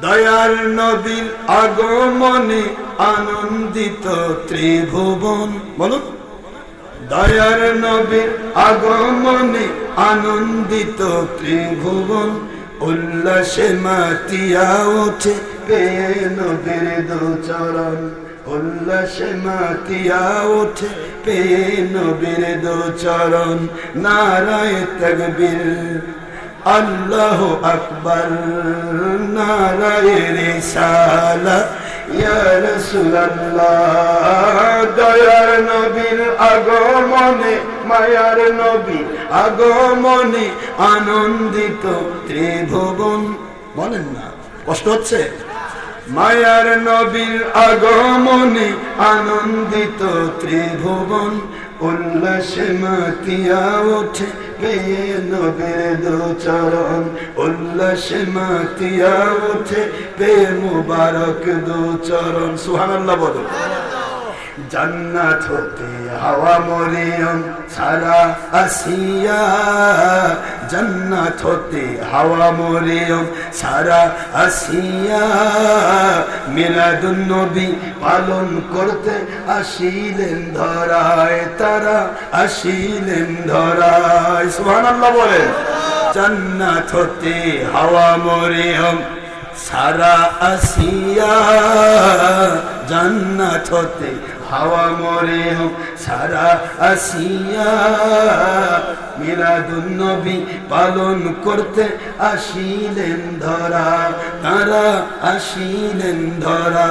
দয়ার নবীর আগমনে আনন্দিত ত্রিভুবন। বলুন। দয়ার নবীর আগমনে আনন্দিত ত্রিভুবন। উল্লাসে মাতিয়া ওঠে পেয়ে নবীর দুচরণ। উল্লাসে মাতিয়া ওঠে পেয়ে নবীর দুচরণ। নারায় তকবীর আল্লাহ আকবর, নারায় রিসালা। ইয়া রাসূলুল্লাহ, দয়ার নবীর আগমনে, মায়ার নবী আগমনে আনন্দিত ত্রিভুবন। বলেন না, কষ্ট হচ্ছে? মায়ার নবীর আগমনে আনন্দিত ত্রিভুবন। উল্লাসে মাতিয়া ওঠে পেয়ে নবীর চরণ উল্লাসে মাতিয়া ওঠে পেয়ে মুবারক দুচরণ। সুবহানাল্লাহ বলো। জান্নাত হতে হাওয়া মরিয়ম সারা আসিয়া জান্নাত হতে হাওয়া মরিয়ম সারা আসিয়া মিলাদুন নবী পালন করতে আসিলেন ধরায়, তারা আসিলেন ধরায়। সুবহানাল্লাহ বলেন, জান্নাত হতে হাওয়া মরিয়ম সারা আসিয়া জান্নাত হতে হাওয়া মরে সারা আসিয়া মিলাদুন নবী পালন করতে আসিলেন ধরা, তারা আসিলেন ধরা।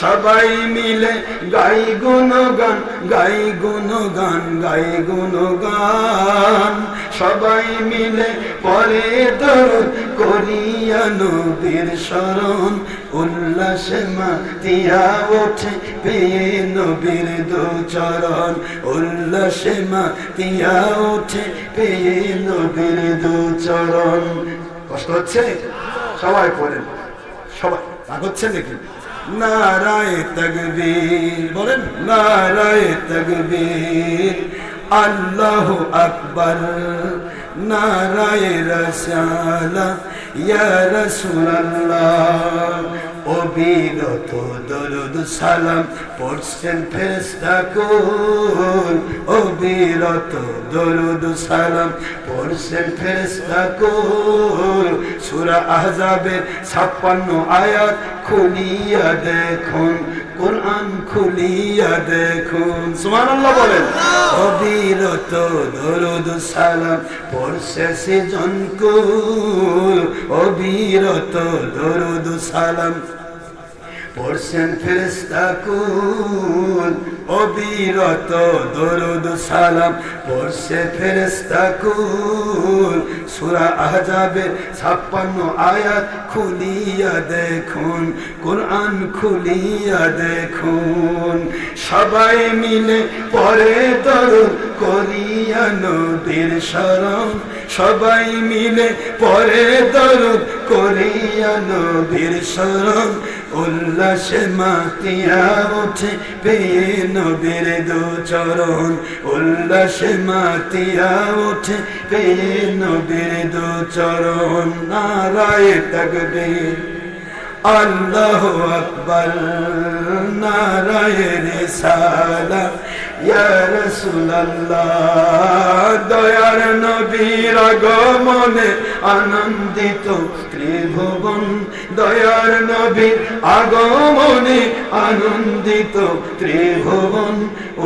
সবাই মিলে গাই গুণগান গাই গুণগান গাই গুণগান। সবাই মিলে পরে দরদ করিয়া নবীর শরণ, উল্লাসে মাতিয়া ওঠে পেয়ে নবীর দুচরণ উল্লাসে মাতিয়া ওঠে পেয়ে নবীর দুচরণ কষ্ট হচ্ছে? সবাই পড়েন। সবাই। রাগ হচ্ছে নাকি? নারায় তকবীর। বলেন। নারায় তকবীর। আল্লাহ আকবর। নারায় রসালা ইয়া রাসূলুল্লাহ। অবিরত দরুদ সালাম পড়ছেন ফেরেশতা কুল অবিরত দরুদ সালাম পড়ছেন ফেরেশতা কুল সুরা আহজাবের 56 আয়াত খুলিয়া দেখুন, কোরআন খুলিয়া দেখুন। সুবহানাল্লাহ বলেন, অবিরত দরুদ সালাম পড়ছে সেজন কুল অবিরত দরুদ সালাম পড়ছেন ফেরেস্তা কুল, অবিরত দরুদ সালাম। পড়ছে ফেরেস্তা কুল, সূরা আহজাবের 56 আয়াত খুলিয়া দেখুন, কোরআন খুলিয়া দেখুন। সবাই মিলে পরে দরুদ করিয়া নবীর শরণ। সবাই মিলে পরে দরুদ করিয়া নবীর শরণ। উল্লাসে মাতিয়া ওঠে পেয়ে নবীর দুচরণ উল্লাসে মাতিয়া ওঠে পেয়ে নবীর দুচরণ নারায় তকবীর। আল্লাহ আকবর, নারায় ইয়া রাসূলুল্লাহ দয়ার নবীর আগমনে আনন্দিত ত্রিভুবন, দয়ার নবীর আগমনে আনন্দিত ত্রিভুবন,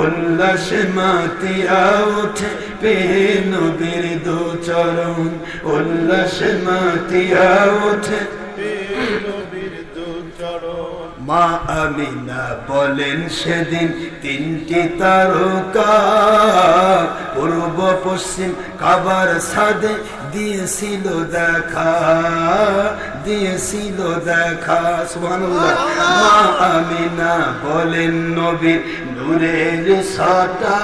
উল্লাসে মাতিয়া ওঠে পেয়ে নবীর দু চরণ, উল্লাসে মাতিয়া ওঠে মা আমিনা বলেন সেদিন তিনটি তারকা, পূর্ব পশ্চিম কাবার সাদে দিয়েছিল দেখা দিয়েছিল দেখা। সুবহানাল্লাহ। মা আমিনা বলেন নবীর নূরের সাটা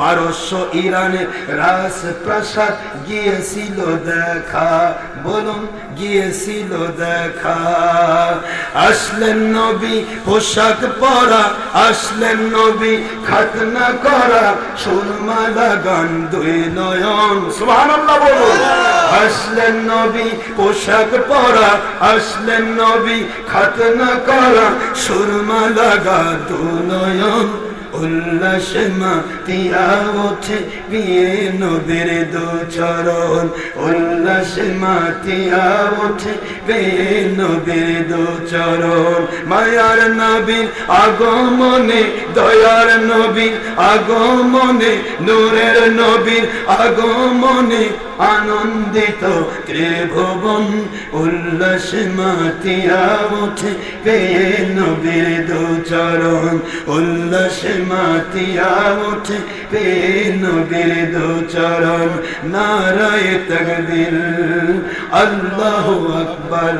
পারস্য ইরানে রাজপ্রাসাদ গিয়েছিল দেখা। বলুন, গিয়েছিল দেখা। আসলেন নবী, পোশাক পরা। আসলেন নবী, খাতনা করা। সুরমা লাগান দুই নয়ন। সুবহানাল্লাহ বলুন। আসলেন নবী, পোশাক পরা। আসলেন নবী, খাতনা করা। সুরমা লাগা দু নয়ন। মায়ার নবীর আগমনে, দয়ার নবীর আগমনে, নূরের নবীর আগমনে আনন্দিত ত্রিভুবন। উল্লাস মাতিয়া ওঠে পেয়ে নবীর দু চরণ। উল্লাস মাতিয়া ওঠে পেয়ে নবীর দু চরণ, নারায় তকবীর। আল্লাহ আকবর,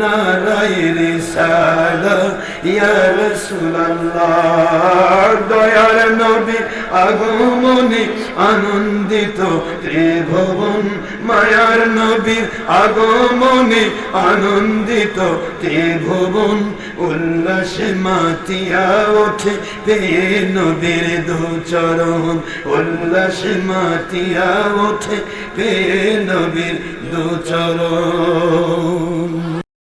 নারায় রিসালা। ইয়া রাসূলুল্লাহ দয়ার নবী, আগমনে আনন্দিত ত্রিভুবন। মায়ার নবীর আগমনে আনন্দিত ত্রিভুবন। উল্লাসে মাতিয়া ওঠে পেয়ে নবীর দু চরণ উল্লাসে মাতিয়া ওঠে পে নবীর দু চরণ।